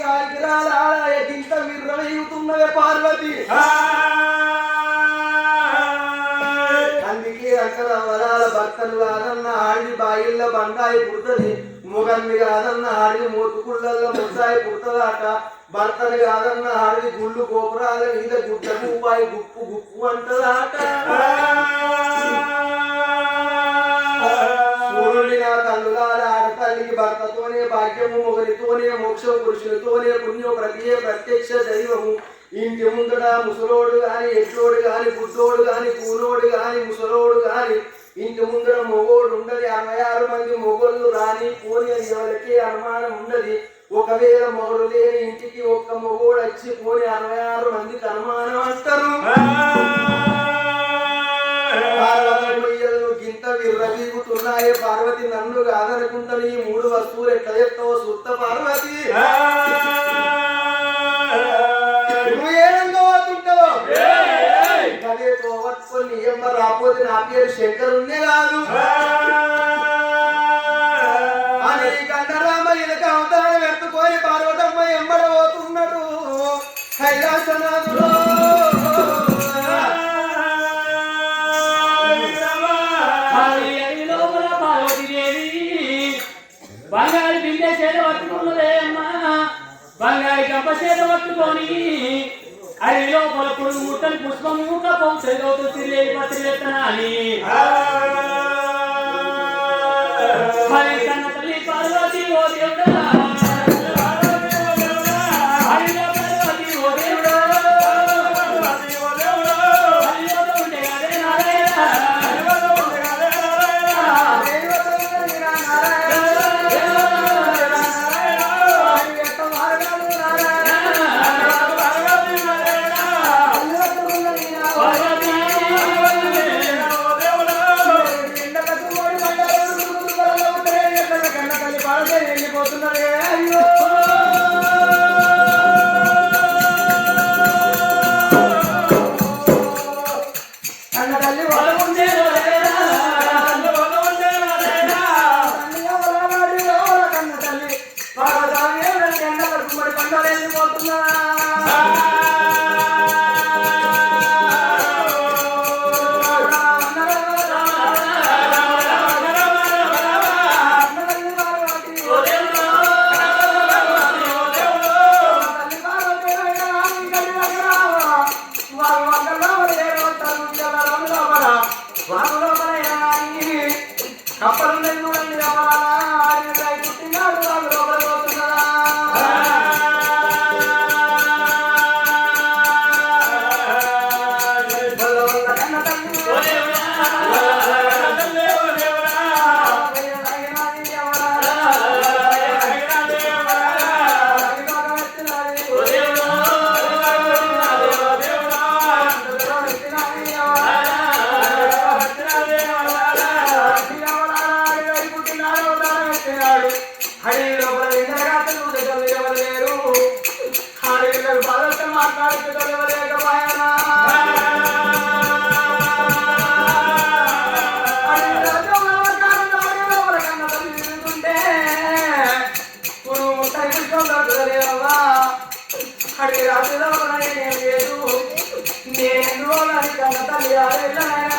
కాకిరాల విర్రవీగుతున్నవే పార్వతి. అందుకే అక్కడ వరాల భర్తలు కాదన్న ఆడి బాయిల్ల బండాయి పుడుతుంది మొగన్ని కాదన్న ఆడి మోతుకుళ్ళల్లో ముసాయి పుడతదాట భర్తని కాదన్న ఆడి గుళ్ళు గోపురాల మీద గుడ్డ గుప్పు గుప్పు అంటదాట భాగ్యము మొగలితోనే మోక్షం పురుషులతోనే పుణ్యం ప్రతియే ప్రత్యక్ష దైవము. ఇంటి ముందట ముసలోడు గాని ఎట్లోడు గాని బుడ్డోడు గాని కూలోడు గాని ముసలోడు గాని ఇంటి ముందర మొగోడు ఉండదు. అరవై ఆరు మంది మొగోళ్ళు రాని పోని అని ఎవరికి అనుమానం ఉండదు. ఒకవేళ మొగడు లేని ఇంటికి ఒక్క మొగోడు వచ్చి పోని అరవై ఆరు మందికి అనుమానం అంటారు. విర్రవీగుతున్నాయే పార్వతి నన్ను కాదనుకుంటా ఈ మూడు వస్తువులు ఎట్లా చెప్తావో సుత్త పార్వతి. రాకపోతే నా పేరు శంకరుణ్ణే కాదు. అని కండరామ ఇలక అవతారం ఎత్తుకొని పార్వతమ్మ ఎంబడ పోతున్నాడు కైలాసనాథుడు. బంగారు గంప చేత పట్టుకొని అది లోపల పురుగు ముట్టని పుష్పము కప్పం చదివుతూ తిరిగి పత్రికెత్తనాలి మరి కన్న తల్లి పార్వతి ఓ దేవుడా. అడిగి రాత్రిలో నేను లేదు. నేను కన్న తల్లి? కన్న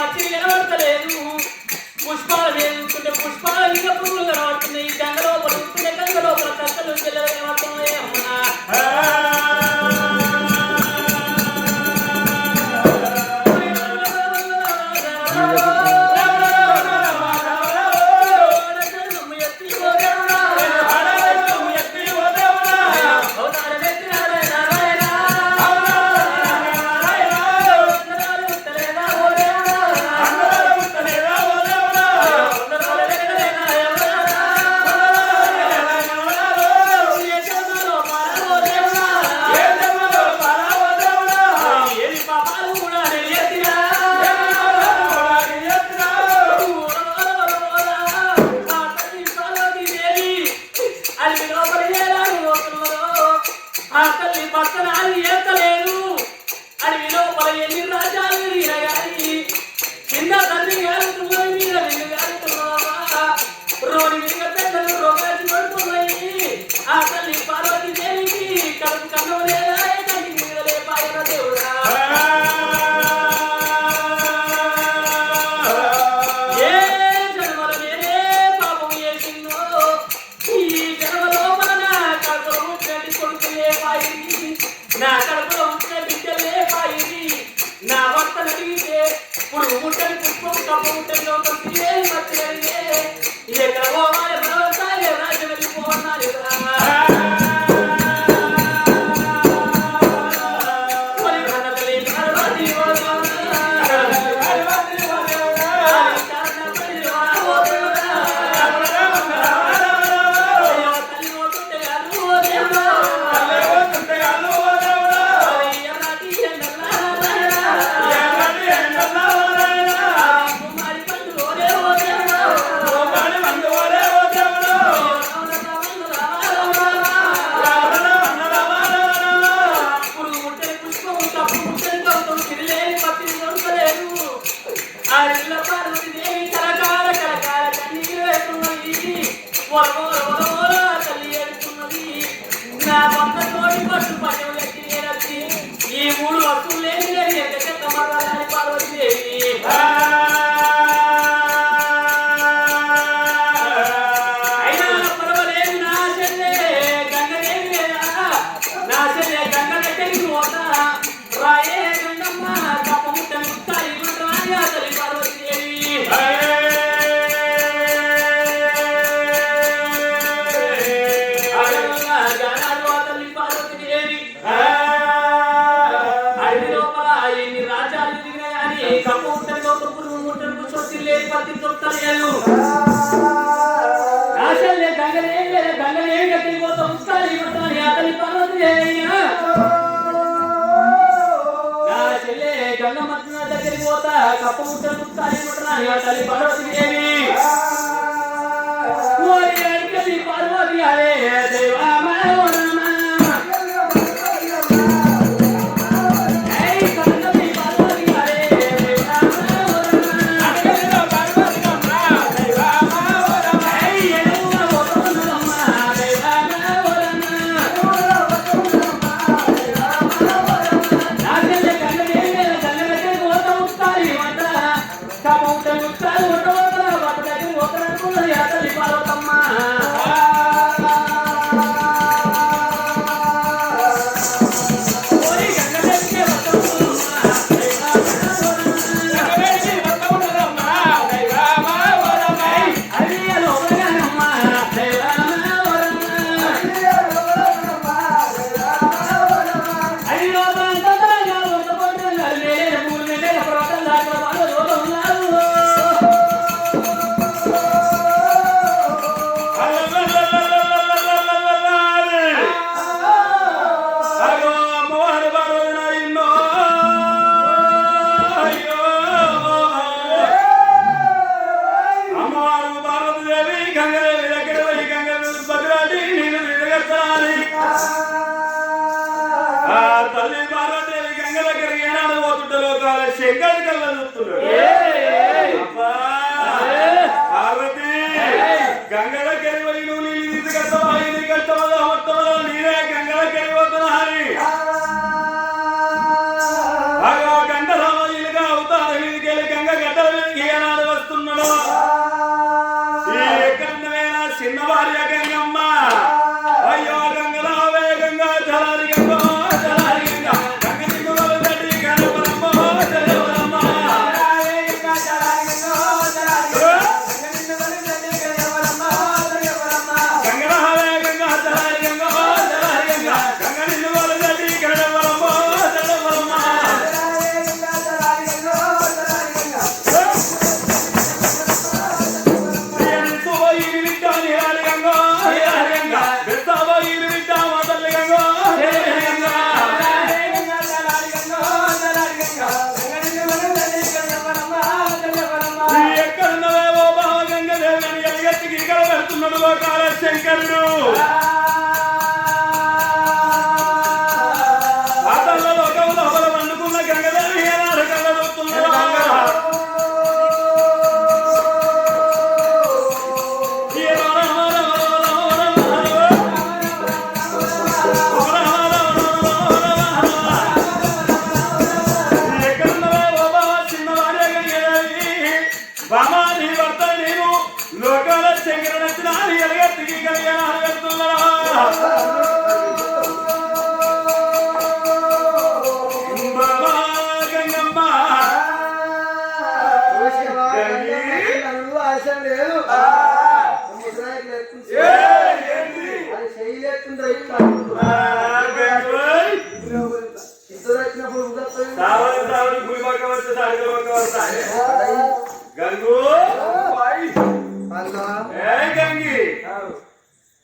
పచ్చి వినబడతలేదు పుష్పాలు వేస్తుంటే పుష్పాలు ఇంకా పువ్వులు కనబడుతున్నాయి గంగ లోపల గంగ లోపల కక్కలు 아 빨리 పార్వతి దేవి కరకాల కరకాల కన్నీరు ఎక్కువ ఇది రాజకీయాలు. ఆశలు లేదు దంగలు ఏం లేదు దంగలు ఏమి కట్టిపోతా ఉంచాలి ఇవ్వతాను అతని పనులు నా చెల్లె గంగమ్మ దగ్గరికి పోతా. కప్ప ముట్టలు ఉంచాలి ఇవ్వతాను శంకర్ కల్లా చూస్తున్నాడు పార్వతి గంగల కెరివలి నువ్వు నీళ్ళు తీసుకొస్తావా ఇది కష్టమదా మొత్తమదా నేనే గంగల కెరిపోతున్నా హరి. గంట సామాజీలుగా గంగ గడ్డల మీదకి వస్తున్నాడు? చిన్న భార్య 오!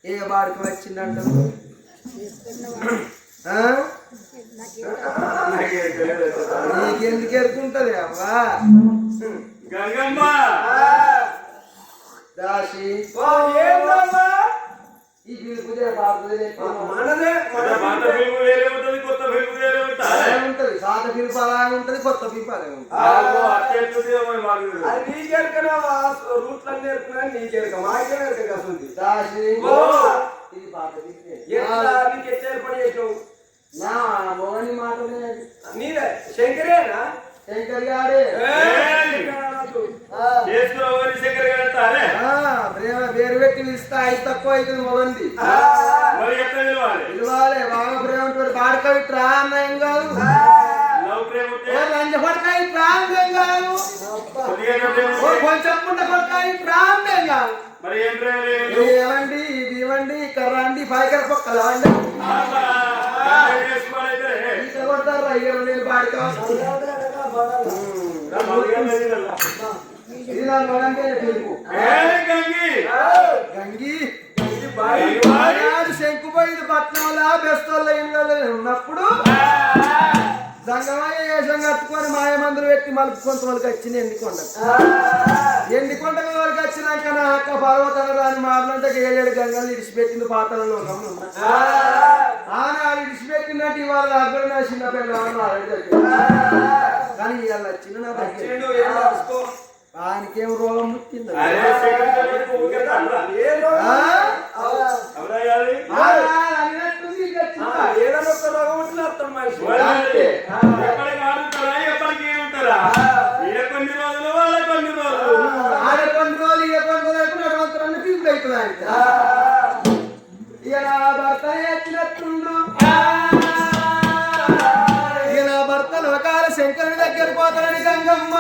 ఏ వాడికి వచ్చిందంట? ఆ? నీకెందుకు ఎరుకుంటది అమ్మా గంగమ్మ! దాసి. మనదే మన పాత పిలుపు వేరే ఉంటది. కొత్త పిలుపు అలాగే ఉంటది కొత్త పిలుపు అలాగే ఉంటది. అది నీకెరకనా రూట్లన్నీ నేర్పుకున్నా నీకెరక మాకే ఎరక కసుంది దాసి ఓ! ఇది పాత పిలుపే. ఎట్లా? నీకు ఎట్లా ఏర్పడి చేసావు నా మాటలే నీదే? శంకరేనా? శంకర్ గారే ఆ, చేసుకున్న శంకర్ ప్రేమ వేరు పెట్టి పిలిస్తే ఐదు తక్కువ అవుతుంది మొగంది. పిలవాలి బాగా ప్రేమ ఉంటుంది ట్రా అన్నం కాదు. లవ్ ప్రేమ ఉంటే? ఓ లంచ పడకాయి ప్రాంతం కాదు. కొంచెం పుండ పడకాయి కాదు. ఏమండి ఇది ఇవ్వండి పక్కల కొడతారు అయ్యారు నేను మగగా తెలియదల్లా. ఇది నా మొగంటే పిలుపు ఏ గంగి గంగి శంకుపోయింది పట్నంలో బెస్తోళ్ళ ఇళ్ళలో ఉన్నప్పుడు సంగమయ్య వేషం కట్టుకొని మాయమందులు పెట్టి మలుపు కొంత వాళ్ళకి వచ్చింది ఎండికొండ ఎండికొండ వాళ్ళకి వచ్చినాక నా అక్క పర్వతాల రాని మాటలంటే ఏడేడు గంగలు ఇడిచిపెట్టింది పాతలలో ఆనాడు ఇడిచిపెట్టినట్టు ఇవాళ అక్కడ నా చిన్న పిల్లలు కానీ ఇవాళ వచ్చిన నా దగ్గర ఆయనకేం రోగం ఇక నా భర్త ఎత్తినట్టుండు. నా భర్త లోకాల శంకరుని దగ్గర పోతాడని గంగమ్మ.